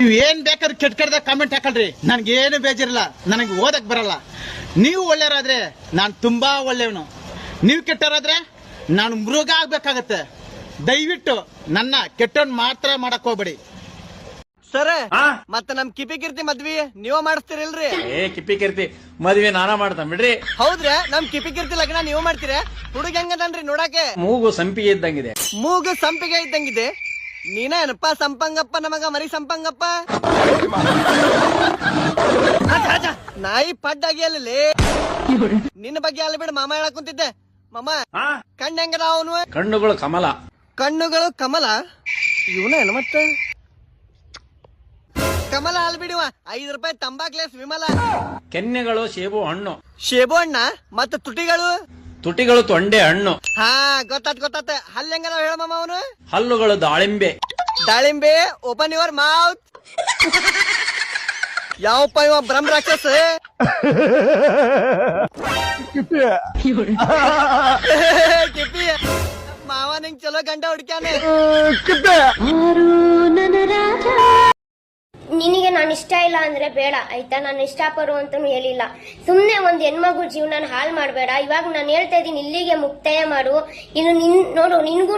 ನೀವ್ ಏನ್ ಬೇಕಾದ್ರೆ ಕೆಟ್ಟ ಕೆಟ್ಟದ ಕಾಮೆಂಟ್ ಹಾಕಲ್ರಿ ನನ್ಗೇನು ಬೇಜಾರಿಲ್ಲ. ನನಗೆ ಓದಕ್ ಬರಲ್ಲ. ನೀವು ಒಳ್ಳೆಯವರಾದ್ರೆ ನಾನು ತುಂಬಾ ಒಳ್ಳೆಯವನು. ನೀವು ಕೆಟ್ಟವರಾದ್ರೆ ನಾನು ಮೃಗ ಆಗ್ಬೇಕಾಗತ್ತೆ. ದಯವಿಟ್ಟು ನನ್ನ ಕೆಟ್ಟವನ್ ಮಾತ್ರ ಮಾಡಕ್ ಹೋಗ್ಬೇಡಿ. ಸರ್ ಮತ್ತೆ ಮತ್ತ ನಮ್ ಕಿಪಿ ಕಿರ್ತಿ ಮದ್ವಿ ನೀವ ಮಾಡಿಸ್ತೀರಿಲ್ರಿ? ಏ ಕಿಪಿ ಕಿರ್ತಿ ಮದ್ವಿ ನಾನ ಮಾಡ್ತಾನ ಬಿಡ್ರಿ. ಹೌದ್ರಾ? ನಮ್ ಕಿಪಿ ಕಿರ್ತಿ ಲಗ್ನ ನೀವ್ ಮಾಡ್ತೀರ? ಹುಡುಗ ಹೆಂಗದನ್ರಿ ನೋಡಾಕೆ ಮೂಗು ಸಂಪಿಗೆ ಇದ್ದಂಗಿದೆ. ಮೂಗು ಸಂಪಿಗೆ ಇದ್ದಂಗಿದೆ. ನೀನೇನಪ್ಪ ಸಂಪಂಗಪ್ಪ ನಮಗ ಮರಿ ಸಂಪಂಗಪ್ಪ? ನಾಯಿ ಪಡ್ಡಾಗಿ ಅಲ್ಲಿ ನಿನ್ನ ಬಗ್ಗೆ ಅಲ್ಲಿ ಬಿಡು ಮಾಮ ಹೇಳಕ್ ಕುಂತಿದ್ದೆ. ಮಾಮ ಕಣ್ಣ ಹೆಂಗದ ಅವನು? ಕಣ್ಣುಗಳು ಕಮಲ. ಕಣ್ಣುಗಳು ಕಮಲ? ಇವನೇನು ಮತ್ತೆ? ಕಮಲ ಅಲ್ಲಿ ಬಿಡುವ ಐದ್ ರೂಪಾಯಿ ತಂಬಾಕ್ಲೇಸ್ ವಿಮಲ. ಕೆನ್ನೆಗಳು ಸೇಬು ಹಣ್ಣು. ಸೇಬು ಅಣ್ಣ ಮತ್ತ ತುಟಿಗಳು? ತುಟಿಗಳು ತೊಂಡೆ ಹಣ್ಣು. ಹಾ ಗೊತ್ತಾತ್ ಗೊತ್ತಾತ. ಹಲ್ ಹೆಂಗದ ಹೇಳ ಮಾಮ ಅವನು? ಹಲ್ಲುಗಳು ದಾಳಿಂಬೆ. ದಾಳಿಂಬೆ ಓಪನ್ ಯುವರ್ ಮೌತ್ ಯಾವ ಇವ ಬ್ರಹ್ಮ ರಾಕ್ಷಸ? ಕಿಪ್ಪಿ. ಮಾವ ನಿಂಗ್ ಚಲೋ ಗಂಡ ಹುಡ್ಕ್ಯಾನೆ. ನಿನಗೆ ನಾನು ಇಷ್ಟ ಇಲ್ಲ ಅಂದ್ರೆ ಬೇಡ, ಆಯ್ತಾ? ನಾನು ಇಷ್ಟಪಡು ಅಂತಲೂ ಹೇಳಿಲ್ಲ. ಸುಮ್ಮನೆ ಒಂದು ಹೆಣ್ಮಗು ಜೀವನ ಹಾಳು ಮಾಡಬೇಡ. ಇವಾಗ ನಾನು ಹೇಳ್ತಾ ಇದ್ದೀನಿ, ಇಲ್ಲಿಗೆ ಮುಕ್ತಾಯ ಮಾಡು. ಇನ್ನು ನಿನ್, ನೋಡು ನಿನಗೂ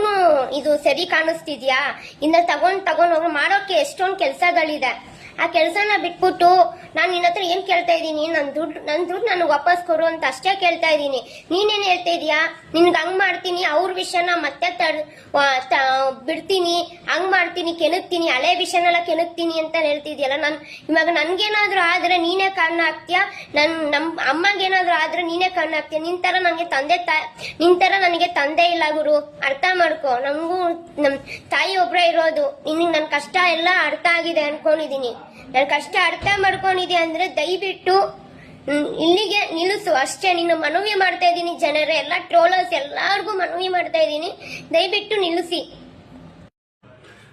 ಇದು ಸರಿ ಕಾಣಿಸ್ತಿದ್ಯಾ? ಇನ್ನ ತಗೊಂಡು ತಗೊಂಡು ಹೋಗಿ. ಮಾಡೋಕೆ ಎಷ್ಟೊಂದು ಕೆಲಸಗಳಿದೆ. ಆ ಕೆಲಸನ ಬಿಟ್ಬಿಟ್ಟು ನಾನು ನಿನ್ನ ಹತ್ರ ಏನು ಕೇಳ್ತಾ ಇದ್ದೀನಿ? ನನ್ನ ದುಡ್ಡು ನನ್ನ ದುಡ್ಡು ನನಗೆ ವಾಪಸ್ ಕೊಡು ಅಂತ ಅಷ್ಟೇ ಕೇಳ್ತಾ ಇದ್ದೀನಿ. ನೀನೇನು ಹೇಳ್ತಾ ಇದೀಯಾ ನಿನ್ಗೆ ಹಂಗ್ ಮಾಡ್ತೀನಿ, ಅವ್ರ ವಿಷಯನ ಮತ್ತೆ ತ- ಬಿಡ್ತೀನಿ, ಹಂಗ್ ಮಾಡ್ತೀನಿ, ಕೆಣಕ್ತೀನಿ, ಹಳೆ ವಿಷಯನೆಲ್ಲ ಕೆಣಕ್ತೀನಿ ಅಂತ ಹೇಳ್ತಿದ್ಯಲ್ಲ, ನಾನು ಇವಾಗ ನನಗೇನಾದರೂ ಆದ್ರೆ ನೀನೇ ಕಾರಣ ಆಗ್ತೀಯಾ ನನ್ನ ನಮ್ಮ ಅಮ್ಮಗೇನಾದರೂ ಆದ್ರೆ ನೀನೇ ಕಾರಣ ಆಗ್ತೀಯ ನಿನ್ನ ಥರ ನನಗೆ ತಂದೆ ತಾಯಿ ನಿನ್ನ ಥರ ನನಗೆ ತಂದೆ ಇಲ್ಲ ಗುರು. ಅರ್ಥ ಮಾಡ್ಕೊ. ನಮಗೂ ನಮ್ಮ ತಾಯಿ ಒಬ್ಬರೇ ಇರೋದು. ನಿನಗೆ ನನ್ನ ಕಷ್ಟ ಎಲ್ಲ ಅರ್ಥ ಆಗಿದೆ ಅನ್ಕೊಂಡಿದೀನಿ. ನನ್ ಕಷ್ಟ ಅರ್ಥ ಮಾಡ್ಕೊಂಡಿದೆ ಅಂದ್ರೆ ದಯವಿಟ್ಟು ಇಲ್ಲಿಗೆ ನಿಲ್ಲಿಸು. ಅಷ್ಟೇ ನಿನ್ನ ಮನವಿ ಮಾಡ್ತಾ ಇದ್ದೀನಿ. ಜನರೇ ಎಲ್ಲ ಟ್ರೋಲರ್ಸ್ ಎಲ್ಲಾರ್ಗೂ ಮನವಿ ಮಾಡ್ತಾ ಇದ್ದೀನಿ. ದಯವಿಟ್ಟು ನಿಲ್ಲಿಸಿ.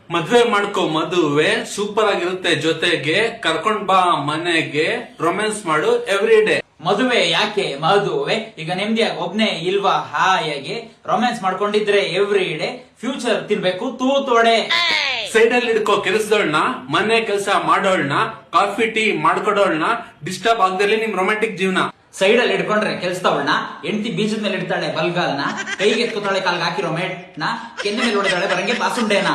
ಮದ್ವೆ ಮಾಡ್ಕೋ ಮದುವೆ ಸೂಪರ್ ಆಗಿರುತ್ತೆ. ಜೊತೆಗೆ ಕರ್ಕೊಂಡ್ ಬಾ ಮನೆಗೆ ರೊಮ್ಯಾನ್ಸ್ ಮಾಡು ಎವ್ರಿ ಡೇ ಮದುವೆ ಯಾಕೆ? ಮದುವೆ? ಈಗ ನೆಮ್ಮದಿಯಾಗಿ ಒಬ್ನೇ ಇಲ್ವಾ? ಹಾಯಾಗಿ ರೊಮ್ಯಾನ್ಸ್ ಮಾಡ್ಕೊಂಡಿದ್ರೆ ಎವ್ರಿ ಡೇ ಫ್ಯೂಚರ್ ತಿನ್ಬೇಕು ತೂತೋಡೆ ಸೈಡ್ ಅಲ್ಲಿ ಹಿಡ್ಕೋ ಕೆಲಸದವಳನ್ನ ಮನೆ ಕೆಲಸ ಮಾಡೋಳ್ನ ಕಾಫಿ ಟೀ ಮಾಡ್ಕೊಡೋಳ್ನ ಡಿಸ್ಟರ್ಬ್ ಆಗದಲ್ಲಿ ನಿಮ್ ರೊಮ್ಯಾಂಟಿಕ್ ಜೀವನ. ಸೈಡ್ ಅಲ್ಲಿ ಇಟ್ಕೊಂಡ್ರೆ ಕೆಲ್ಸದವಳನ್ನ ಎಂಟಿ ಬೀಜದ ಮೇಲೆ ಇಡ್ತಾಳೆ ಬಲ್ಗಾಲ್ನ ಕೈಗೆ ಎತ್ಕೊತಾಳೆ ಕಾಲ್ಗೆ ಹಾಕಿರೋ ಮೆಟ್ನ ಕೆನ್ನೆ ಮೇಲೆ ಹೊಡೆದಾಳೆ ಬರಂಗೆ ಬಾಸುಂಡೆನ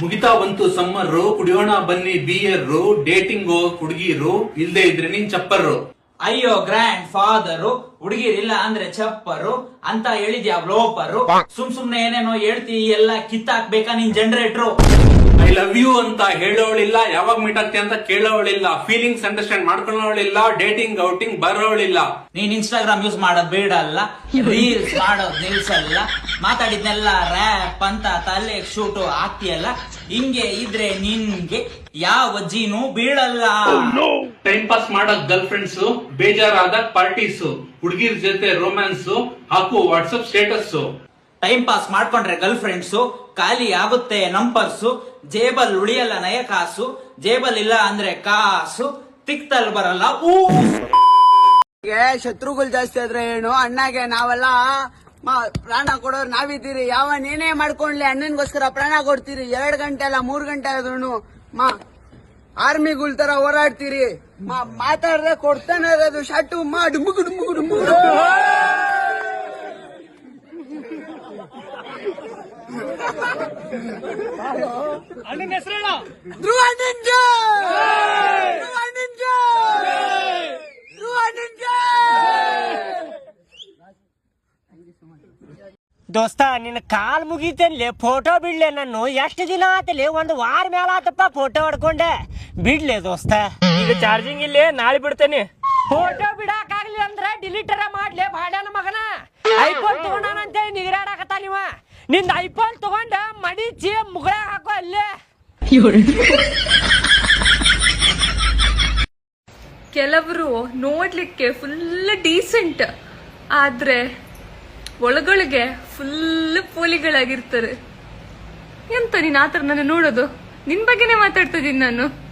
ಮುಗಿತಾ ಬಂತು ಸಮ್ಮರ್ ಕುಡಿಯೋಣ ಬನ್ನಿ ಬಿಯರ್ ಡೇಟಿಂಗ್ ಹುಡುಗಿರು ಇಲ್ದೇ ಇದ್ರೆ ನೀನ್ ಚಪ್ಪರ್ರು ಅಯ್ಯೋ ಗ್ರ್ಯಾಂಡ್ ಫಾದರು ಹುಡುಗಿರಿಲ್ಲ ಅಂದ್ರೆ ಚಪ್ಪರು ಅಂತ ಹೇಳಿದ್ಯಾ ಬ್ಲೋಪರು ಸುಮ್ ಸುಮ್ನೆ ಏನೇನೋ ಹೇಳ್ತಿ ಎಲ್ಲ ಕಿತ್ತಾಕ್ಬೇಕಾ ನಿನ್ ಜನರೇಟ್ರು ಐ ಲವ್ ಯು ಅಂತ ಹೇಳೋಳಿಲ್ಲ ಯಾವಾಗ ಮೀಟ್ ಆಗ್ತೀಯ ಅಂತ ಕೇಳೋಳಿಲ್ಲ ಫೀಲಿಂಗ್ಸ್ ಅಂಡರ್ಸ್ಟ್ಯಾಂಡ್ ಮಾಡ್ಕೊಳ್ಳೋಳಿಲ್ಲ ಡೇಟಿಂಗ್ ಔಟಿಂಗ್ ಬರೋಳಿಲ್ಲ. ನೀನ್ ಇನ್ಸ್ಟಾಗ್ರಾಮ್ ಯೂಸ್ ಮಾಡೋದ್ ಬೇಡಲ್ಲ ರೀಲ್ಸ್ ಮಾಡೋದ್ ನಿಲ್ಸಲ್ಲ ಮಾತಾಡಿದ್ನೆಲ್ಲ ರ್ಯಾಪ್ ಅಂತ ತಲೆ ಶೂಟು ಆಗ್ತಿಯಲ್ಲ ಹಿಂಗೆ ಇದ್ರೆ ನಿನ್ಗೆ ಯಾವ ಜೀನು ಬೀಳಲ್ಲ. ಟೈಮ್ ಪಾಸ್ ಮಾಡೋದ್ ಗರ್ಲ್ ಫ್ರೆಂಡ್ಸ್ ಬೇಜಾರಾದ ಪಾರ್ಟೀಸ್ ಹುಡುಗಿರ್ ಜೊತೆ ರೊಮ್ಯಾನ್ಸ್ ಹಾಕು ವಾಟ್ಸ್ಆಪ್ ಸ್ಟೇಟಸ್ ಟೈಮ್ ಪಾಸ್ ಮಾಡ್ಕೊಂಡ್ರೆ ಗರ್ಲ್ ಫ್ರೆಂಡ್ಸ್ ಖಾಲಿ ಆಗುತ್ತೆ ನಂಪರ್ಸು ಜೇಬಲ್ ಉಳಿಯಲ್ಲ ನಯ ಕಾಸು, ಜೇಬಲ್ ಇಲ್ಲ ಅಂದ್ರೆ ಕಾಸು, ತಿಕ್ತಲ್ ಬರಲ್ಲ, ಊ. ಶತ್ರುಗಳು ಜಾಸ್ತಿ ಆದ್ರೆ ಏನು? ಅಣ್ಣಗೆ ನಾವೆಲ್ಲ ಪ್ರಾಣ ಕೊಡೋರು ನಾವಿದ್ದೀರಿ. ಯಾವ ನೀನೇ ಮಾಡ್ಕೊಂಡ್ಲಿ, ಅಣ್ಣನ್ಗೋಸ್ಕರ ಪ್ರಾಣ ಕೊಡ್ತೀರಿ. ಎರಡ್ ಗಂಟೆ ಅಲ್ಲ, ಮೂರ್ ಗಂಟೆ ಆದ್ರೂ ಮಾ ಆರ್ಮಿಗಳ ತರ ಹೋರಾಡ್ತೀರಿ. ಮಾ ಮಾತಾಡ್ದೆ ಕೊಡ್ತಾನೆ ಇರೋದು. ಶಟು, ಮಾ ಡುಮುಗು ಡುಮುಗು Dhruva ninja! Dhruva ninja! Dhruva ninja! ದೋಸ್ತ ನಿನ್ನ ಕಾಲ್ ಮುಗಿತೇನ್ಲೆ? ಫೋಟೋ ಬಿಡ್ಲೆ ನಾನು ಎಷ್ಟು ದಿನ ಆತಲೆ? ಒಂದು ವಾರ ಮೇಲೆ ಆತಪ್ಪ ಫೋಟೋ ಹೊಡ್ಕೊಂಡೆ. ಬಿಡ್ಲೆ ದೋಸ್ತ? ಈಗ ಚಾರ್ಜಿಂಗ್ ಇಲ್ಲೇ ನಾಳೆ ಬಿಡ್ತೇನೆ. ಫೋಟೋ ಬಿಡಕ್ಕಾಗ್ಲಿ ಕೆಲವರು ನೋಡ್ಲಿಕ್ಕೆ ಫುಲ್ ಡೀಸೆಂಟ್ ಆದ್ರೆ ಒಳಗೊಳಗೆ ಫುಲ್ ಪೋಲಿಗಳಾಗಿರ್ತಾರೆ. ಎಂತ ನೀನ್ ಆತರ ನನ್ನ ನೋಡೋದು? ನಿನ್ ಬಗ್ಗೆನೇ ಮಾತಾಡ್ತಿದ್ದೀನಿ ನಾನು.